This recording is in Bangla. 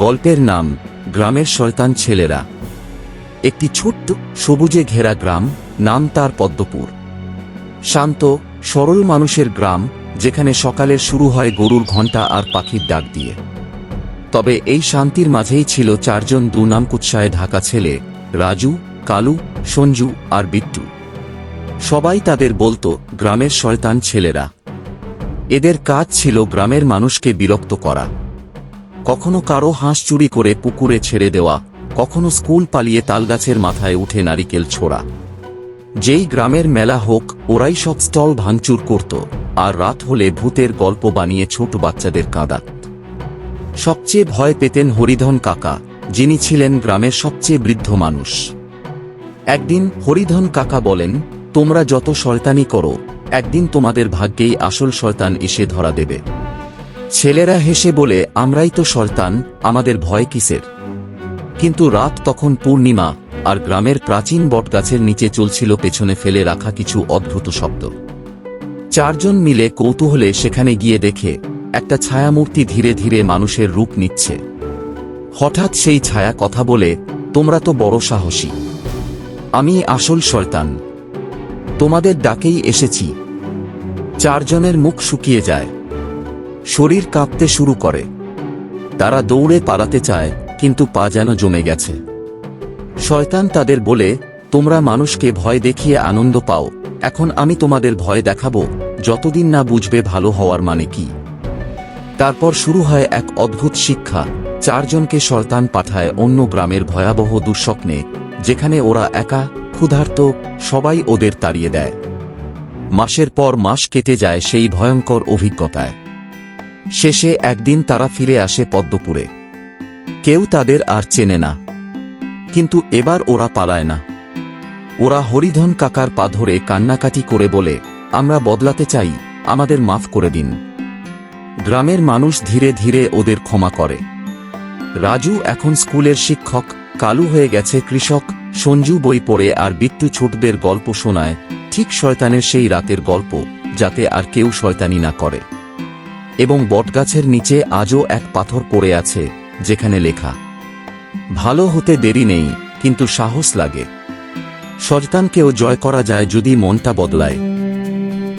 গল্পের নাম গ্রামের শয়তান ছেলেরা। একটি ছোট্ট, সবুজে ঘেরা গ্রাম, নাম তার পদ্মপুর। শান্ত, সরল মানুষের গ্রাম, যেখানে সকালের শুরু হয় গরুর ঘণ্টা আর পাখির ডাক দিয়ে। তবে এই শান্তির মাঝেই ছিল চারজন দুনাম কুৎসায় ঢাকা ছেলে, রাজু, কালু, সঞ্জু আর বিট্টু। সবাই তাদের বলতো, গ্রামের শয়তান ছেলেরা। এদের কাজ ছিল গ্রামের মানুষকে বিরক্ত করা। কখনো কারও হাঁস চুরি করে পুকুরে ছেড়ে দেওয়া, কখনো স্কুল পালিয়ে তালগাছের মাথায় উঠে নারিকেল ছোড়া। যেই গ্রামের মেলা হোক, ওরাই সব স্টল ভাঙচুর করত, আর রাত হলে ভূতের গল্প বানিয়ে ছোট বাচ্চাদের কাঁদাত। সবচেয়ে ভয় পেতেন হরিধন কাকা, যিনি ছিলেন গ্রামের সবচেয়ে বৃদ্ধ মানুষ। একদিন হরিধন কাকা বলেন, তোমরা যত শয়তানি করো, একদিন তোমাদের ভাগ্যেই আসল শয়তান এসে ধরা দেবে। ছেলেরা হেসে বলে, আমরাই তো শয়তান, আমাদের ভয় কিসের? কিন্তু রাত তখন পূর্ণিমা, আর গ্রামের প্রাচীন বটগাছের নিচে চলছিল পেছনে ফেলে রাখা কিছু অদ্ভুত শব্দ। চারজন মিলে কৌতূহলে সেখানে গিয়ে দেখে, একটা ছায়ামূর্তি ধীরে ধীরে মানুষের রূপ নিচ্ছে। হঠাৎ সেই ছায়া কথা বলে, তোমরা তো বড় সাহসী। আমি আসল শয়তান। তোমাদের ডাকেই এসেছি। চারজনের মুখ শুকিয়ে যায়। শরীর কাঁপতে শুরু করে। তারা দৌড়ে পালাতে চায়, কিন্তু পা যেন জমে গেছে। শয়তান তাদের বলে, তোমরা মানুষকে ভয় দেখিয়ে আনন্দ পাও। এখন আমি তোমাদের ভয় দেখাবো, যতদিন না বুঝবে ভালো হওয়ার মানে কি? তারপর শুরু হয় এক অদ্ভুত শিক্ষা। চারজনকে শয়তান পাঠায় অন্য গ্রামের ভয়াবহ দুঃস্বপ্নে, যেখানে ওরা একা, ক্ষুধার্ত, সবাই ওদের তাড়িয়ে দেয়। মাসের পর মাস কেটে যায় সেই ভয়ঙ্কর অভিজ্ঞতায়। শেষে একদিন তারা ফিরে আসে পদ্মপুরে। কেউ তাদের আর চেনে না। কিন্তু এবার ওরা পালায় না। ওরা হরিধন কাকার পা ধরে কান্নাকাটি করে বলে, আমরা বদলাতে চাই, আমাদের মাফ করে দিন। গ্রামের মানুষ ধীরে ধীরে ওদের ক্ষমা করে। রাজু এখন স্কুলের শিক্ষক, কালু হয়ে গেছে কৃষক, সঞ্জু বই পড়ে আর বিট্টু ছোটদের গল্প শোনায়, ঠিক শয়তানের সেই রাতের গল্প, যাতে আর কেউ শয়তানি না করে। এবং বটগাছের নিচে আজও এক পাথর পড়ে আছে, যেখানে লেখা, ভালো হতে দেরি নেই, কিন্তু সাহস লাগে। শয়তানকেও জয় করা যায় যদি মনটা বদলায়।